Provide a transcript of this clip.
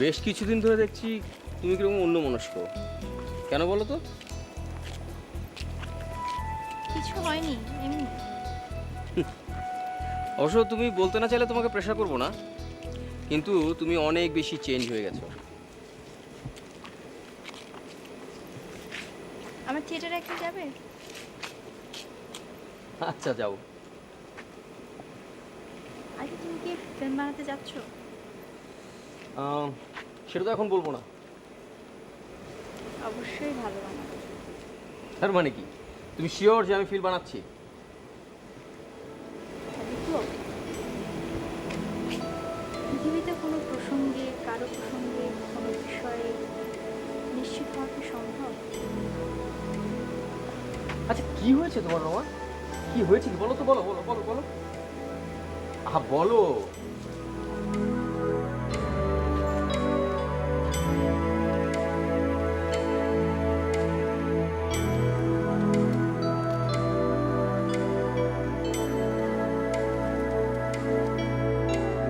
বেশ কিছুদিন ধরে দেখছি তুমি কীরকম অন্য মনস্ক কেন বলো তো? কিছু হয়নি এমনি। অবশ্য তুমি বলতে না চাইলে তোমাকে প্রেশার করব না। কিন্তু তুমি অনেক বেশি চেঞ্জ হয়ে গেছো। আমার থিয়েটারে একদিন যাবে? আচ্ছা যাও। আজকে তুমি কি ফিল্ম বানাতে যাচ্ছ? সেটা তো এখন বলব না। অবশ্যই ভালো বানাবে। তার মানে কি? তুমি শিওর যে আমি ফিল বানাচ্ছি? পৃথিবীতে কোনো প্রসঙ্গে কারও প্রসঙ্গে কোনো বিষয়ে নিশ্চিত হওয়া সম্ভব? আচ্ছা কি হয়েছে তোমার রোমা কি হয়েছে কি? বলো তো বলো বলো বলো বলো। আহা বলো।